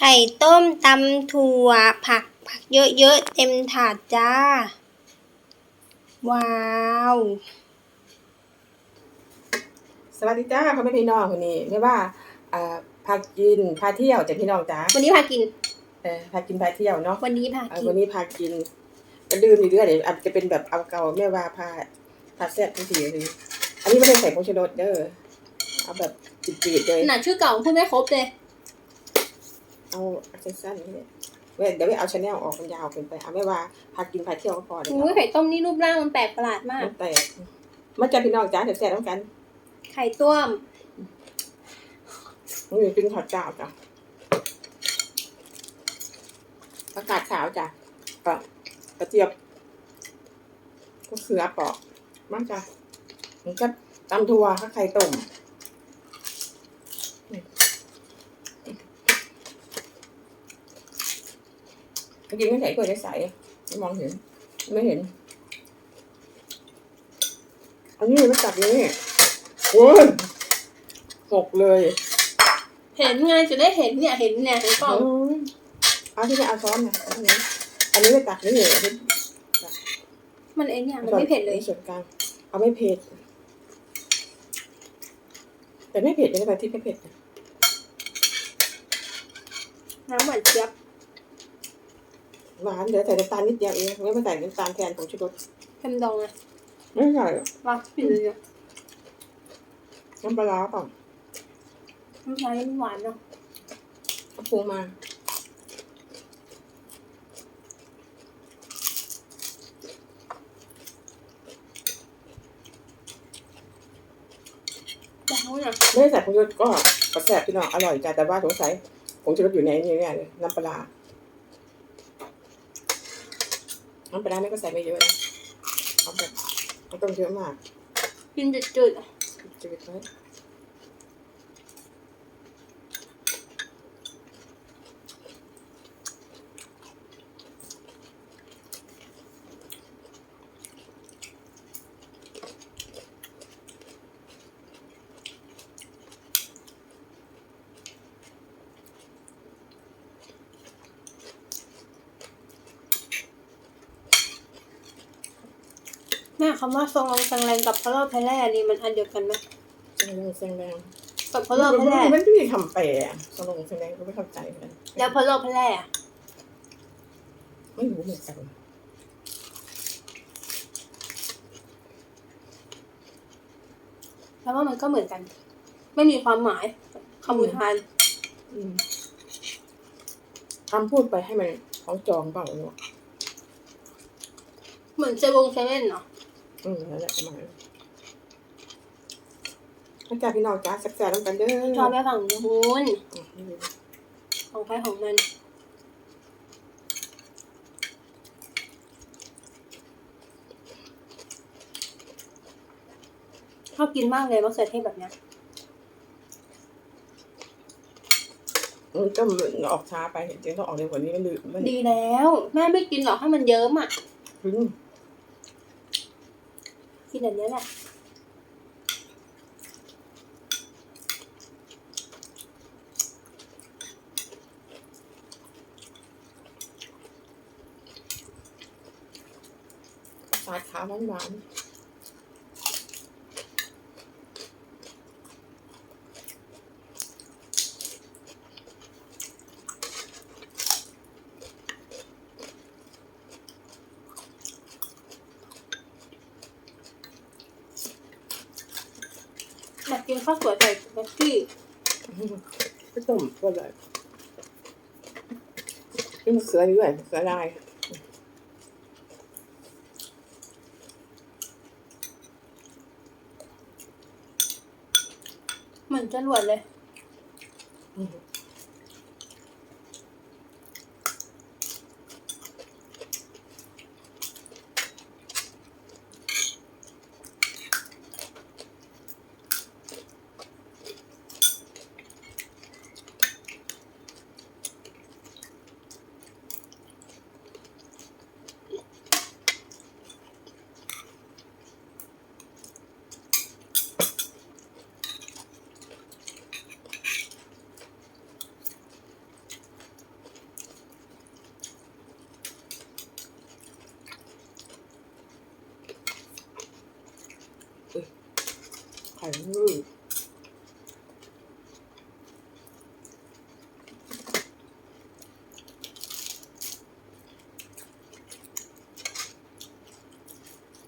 ไข่ต้มตำถั่วผักผักเยอะๆ เต็มถาดจ้า ว้าวสวัสดีจ้าพ่อแม่พี่น้องคนนี้ไม่ว่าอ่าพากินพาเที่ยวจ้ะพี่น้องจ้าวันนี้พากินเออพากินพาเที่ยวเนาะวันนี้พาอ่ากิวันนนี้พากินก็ลืมอยู่เรื่อยเดี๋ยวอาจจะเป็นแบบเอาเก่าแม่ว่าพาพาแซ่บทุกทีเลยอันนี้ไม่ได้ใส่ผงชูรสเด้อเอาแบบจืดๆเลยขนาดชื่อเก่าพูดไม่ครบเลย เอาสั้นๆนี่เว้ยเดี๋ยวไม่เอาชาแนลออกมันยาวเกินไปเอาแม่ว่าพากินพาเที่ยวก็พอเลยอุ้ยไข่ต้มนี่รูปร่างมันแปลกประหลาดมากมันแตกมาจ้าพี่น้องจ้าเดี๋ยวแซ่บน้ำกัน ไข่ต้มมันอยู่กินขอดเจ้าจ้ะประกาศขาวจ้ะก็กระเจี๊ยบก็เขือปอกมากจ้ะมันก็ตำทัวข้าวไข่ต้ม จริงๆไม่ใส่กล้วยได้ใส่ไม่มองเห็น ไม่เห็น อันนี้ไม่จับนี่โอ้ยหกเลยเห็นไงจะได้เห็นเนี่ยเห็นเนี่ยเห็นกล่องอืมเอาที่ไม่เอาซ้อนนะเอาที่นี้อันนี้ไม่ตักนี่เหรอมันเองเนี่ยมันไม่เผ็ดเลยส่วนกลางเอาไม่เผ็ดแต่ไม่เผ็ดไม่ได้แบบที่ไม่เผ็ดนะน้ำหวานเจี๊ยบ หวานเดี๋ยวใส่น้ำตาลนิดเดียวเองไม่มาใส่น้ำตาลแทนผงชูรสเค็มดองไงไม่ใส่หรอกว่าผิดเลยอะน้ำปลาร้าเปล่าน้ำชานี่มันหวานเนาะเอาปรุงมาแต่เขาเนี่ยไม่ได้ใส่ผงชูรสก็กระแสบพี่น้องอร่อยจ้ะแต่ว่าสงสัยผงชูรสอยู่ในนี้เนี่ยเลยน้ำปลาร้า น้ำปลาร้านี่ก็ใส่ไม่เยอะนะเอาแบบไม่ต้องเยอะมากกินจืดๆอะจืดไแม่คำว่าทรงรองแซงแรงกับพะโล้แพร่นี่มันอันเดียวกันไหมแรงแรงแรงแรงกับพะโล้แพร่มันไม่มีคำแปลอะสลงแสดงก็ไม่เข้าใจเหมือนกันแล้วพะโล้แพร่อะไม่รู้เหมือนกันแล้วว่ามันก็เหมือนกัน ไม่มีความหมายคำอุทานอืมคำพูดไปให้มันของจองเปล่าเนาะเหมือนเซเวงเซเว่นเนาะ อืมนั่นแหละประมาณนั้นอาจารย์พี่น้องจ้าสักแซ่ต้องกันเด้อชอบไปฝั่งนู้นอืมนี่ดูของใครของมัน ชอบกินมากเลยมะเขือเทศแบบเนี้ยมันก็ออกช้าไปจริงๆต้องออกเร็วกว่านี้มันลืมมันดีแล้ว แม่ไม่กินหรอกให้มันเยิ้มอะ อืม กินแบบนี้แหละ สาดขาวหวานหวานๆ กกินข้าวสวยใส่แม็กกี้ก็ต้มก็เลยกินเสือด้วยเสือลายเหมือนจรวดเลย ไข่มือ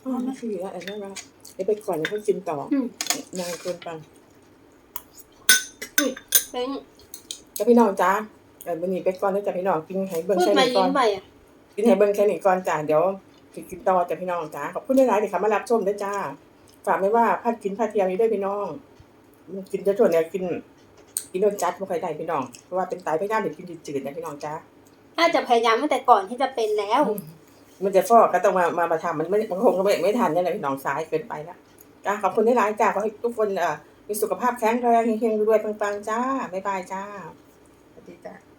อ๋อไม่คือแล้วอันนั้นนะเดี๋ยวไปก่อนเดี๋ยวเพิ่งกินต่ออืมนานเกินไปเป็นจ้าพี่น้องจ้าเดี๋ยววันนี้ไปก่อนแล้วจ้าพี่น้องกินไห้เบิ้งพูดแค่มานี้ก่ยิ้อมน ไปอะ กินไห้เบิ้งแค่นี้ก่อนจ้าเดี๋ยวสิกินต่อจ้าพี่น้องจ้าขอบคุณหลายๆที่เข้ามารับชมด้วยจ้า ฝากไม่ว่าพัดกินพัดเที่ยวนี้ด้วยพี่น้องมันกินจะชวนเนี่ยกิน กินโดนจัดไม่ค่อยได้พี่น้องเพราะว่าเป็นไตพยายามเด็กกินจืดๆนะพี่น้องจ้าน่าจะพยายามตั้งแต่ก่อนที่จะเป็นแล้ว มันจะฟอกก็ต้องมามามาทำมันไม่มันคงไม่ไม่ทันเนี่ยแหละพี่น้องสายเกินไปแล้วจ้าขอบคุณหลายๆจ้าขอให้ทุกคนเอ่อมีสุขภาพแข็งแรงเฮงๆรวยๆปังๆจ้าบ๊ายบายจ้าสวัสดีจ้า